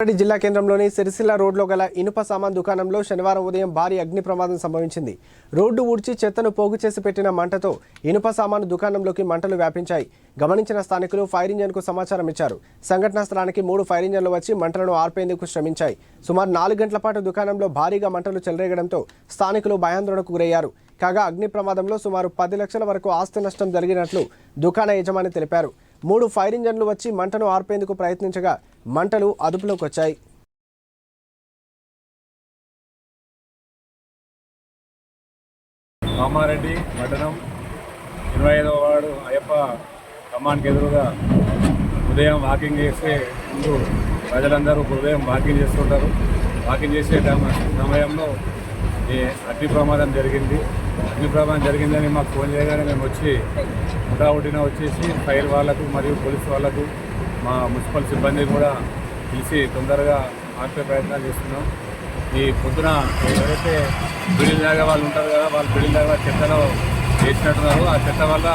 రంగారెడ్డి జిల్లా కేంద్రంలోని సిరిసిల్ల రోడ్లో గల ఇనుప సామాన్ దుకాణంలో శనివారం ఉదయం భారీ అగ్ని ప్రమాదం సంభవించింది. రోడ్డు ఊడ్చి చెత్తను పోగు చేసి పెట్టిన మంటతో ఇనుప సామాను దుకాణంలోకి మంటలు వ్యాపించాయి. గమనించిన స్థానికులు ఫైర్ ఇంజన్కు సమాచారం ఇచ్చారు. సంఘటనా స్థలానికి మూడు ఫైర్ ఇంజన్లు వచ్చి మంటలను ఆర్పేందుకు శ్రమించాయి. సుమారు నాలుగు గంటల పాటు దుకాణంలో భారీగా మంటలు చెలరేగడంతో స్థానికులు భయాందోళనకు గురయ్యారు. కాగా అగ్ని ప్రమాదంలో సుమారు పది లక్షల వరకు ఆస్తి నష్టం జరిగినట్లు దుకాణ యజమాని తెలిపారు. మూడు ఫైర్ ఇంజన్లు వచ్చి మంటను ఆర్పేందుకు ప్రయత్నించగా మంటలు అదుపులోకి వచ్చాయి కామారెడ్డి పట్టణం ఇరవై ఐదవ వాడు అయ్యప్ప కమాన్కి ఎదురుగా ఉదయం వాకింగ్ చేసే ముందు ప్రజలందరూ ఉదయం వాకింగ్ చేస్తుంటారు. వాకింగ్ చేసే సమయంలో ఈ అగ్ని ప్రమాదం జరిగింది. అగ్ని ప్రమాదం జరిగిందని మాకు ఫోన్ చేయగానే మేము వచ్చి హుటాహుటిన వచ్చేసి ఫైర్ వాళ్ళకు మరియు పోలీస్ వాళ్ళకు మా మున్సిపల్ సిబ్బంది కూడా పిలిచి తొందరగా ఆపే ప్రయత్నాలు చేస్తున్నాం. ఈ పొద్దున ఎవరైతే బిల్డింగ్ దాకా వాళ్ళు ఉంటారు కదా వాళ్ళు బిల్డింగ్ దాకా చెత్తలో వేసినట్టున్నారు. ఆ చెత్త వల్ల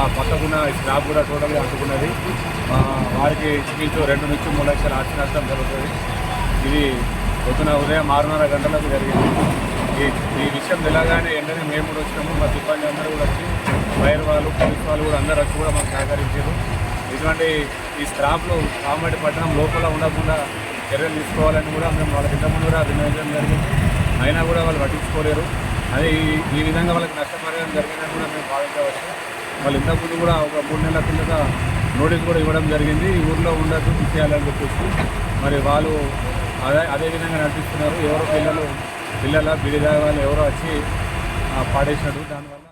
ఆ పక్కకున్న స్లాబ్ కూడా టోటల్గా అంటుకున్నది వారికి ఇంచుమించు రెండు నుంచి మూడు లక్షల ఆస్తి నష్టం జరుగుతుంది. ఇది పొద్దున ఉదయం ఆరున్నర గంటలకు జరిగింది. ఈ ఈ విషయం తెలంగాణ వెంటనే మేము కూడా వచ్చినాము. మా సిబ్బంది అందరూ కూడా వచ్చి ఫైర్ వాళ్ళు పోలీస్ వాళ్ళు కూడా అందరూ వచ్చి కూడా మాకు సహకరించారు. ఇటువంటి ఈ స్క్రాప్లు కామెడీ పట్టణం లోపల ఉండకుండా చర్యలు తీసుకోవాలని కూడా మేము వాళ్ళకి ఇంతకుముందు కూడా వినియోగించడం జరిగింది. అయినా కూడా వాళ్ళు పట్టించుకోలేరు. అదే ఈ ఈ విధంగా వాళ్ళకి నష్టపరిహారం జరిగిందని కూడా మేము భావించవచ్చు. వాళ్ళు ఇంతకుముందు కూడా ఒక మూడు నెలల కిందట నోటీస్ కూడా ఇవ్వడం జరిగింది. ఈ ఊర్లో ఉండదు తీసేయాలని చెప్పేసి. మరి వాళ్ళు అదే అదే విధంగా నడిపిస్తున్నారు. ఎవరో పిల్లలు పిల్లల బిడిదాని వాళ్ళు ఎవరో వచ్చి పాడేశాడు దానివల్ల